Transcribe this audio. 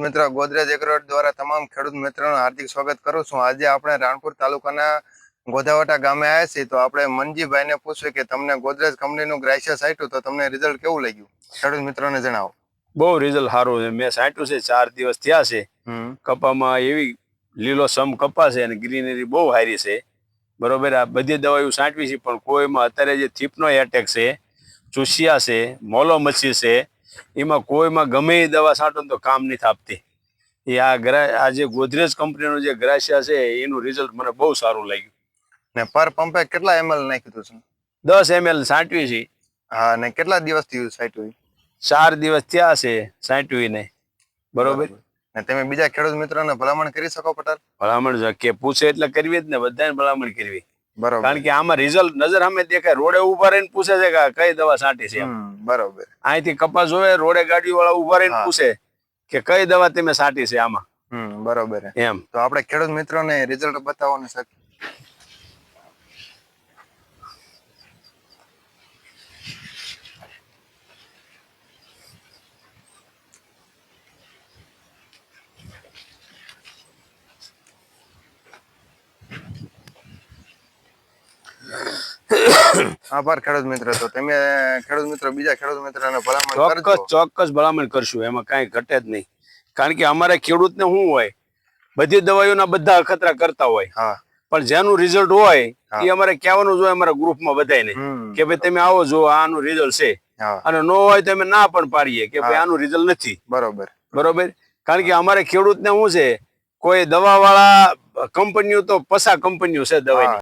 મિત્ર ગોદરેજ એગ્રોટ દ્વારા તમામ ખેડૂત મિત્રોનું હાર્દિક સ્વાગત કરું છું. આજે આપણે રાણપુર તાલુકાના ગોધાવટા ગામે આવ્યા છીએ. તો આપણે મનજીભાઈને પૂછ્યું કે તમને ગોદરેજ કંપનીનું ગ્રાઇસિયસ આપ્યું. તો તમને રિઝલ્ટ કેવું લાગ્યું? ખેડૂત મિત્રોને જણાવો. બહુ રિઝલ્ટ સારું છે. મેં સાંટ્યું છે ચાર દિવસ થયા છે. કપામાં એવી લીલો સમ કપા છે અને ગ્રીનરી બહુ સારી છે. બરોબર? આ બધી દવાઓ સાંટવી છે પણ કોઈમાં અત્યારે જે થીપનો એટેક છે ચૂસિયા છે મોલો મચ્છી છે એમાં કોઈમાં ગમે એ દવા છાંટો તો કામ નથી આપતી. એ આ ગ્રા આ જે ગોદરેજ કંપનીનું જે ગ્રાસિયા છે એનું રિઝલ્ટ મને બહુ સારું લાગ્યું. ને પર પંપે કેટલા એમએલ નાખ્યું હતું દસ એમએલ છાંટવી છે. હા ને કેટલા દિવસથી યુઝ સાઈટ્યું ચાર દિવસ થયા છે સાંટવી ને બરોબર? ને તમે બીજા ખેડૂત મિત્રોને ભલામણ કરી શકો પટેલ? ભલામણ કે પૂછે એટલે કરવી જ ને બધાને ભલામણ કરવી. બરોબર. કારણ કે આમાં રિઝલ્ટ નજર સામે દેખાય. રોડે ઊભા રહીને પૂછે છે કે કઈ દવા છાંટી છે બરોબર. અહીંથી કપાસ જોવે રોડે ગાડી વાળા ઊભા રહીને પૂછે કે કઈ દવા તમે છાંટી છે આમાં. બરોબર એમ. તો આપણે ખેડૂત મિત્રોને રિઝલ્ટ બતાવો ને આભાર ખેડૂત મિત્ર. તો તમે ખેડૂત મિત્રો બીજા ખેડૂત મિત્રોને ભલામણ ચોક્કસ ચોક્કસ ભલામણ કરશું. એમાં કાંઈ ઘટે જ નહીં. કારણ કે અમારે ખેડૂતને શું હોય બધી દવાઈઓના બધા અખતરા કરતા હોય. હા. પણ જેનું રિઝલ્ટ હોય એ અમારે કહેવાનું જ હોય અમારા ગ્રુપમાં બધાને કે ભાઈ તમે આવો જો આનું રિઝલ્ટ છે. અને નો હોય તો અમે ના પણ પાડીએ કે ભાઈ. આનું રિઝલ્ટ નથી. બરોબર. બરોબર? કારણ કે અમારે ખેડૂતને શું છે કોઈ દવા વાળા કંપનીઓ તો પસા કંપનીઓ છે દવાની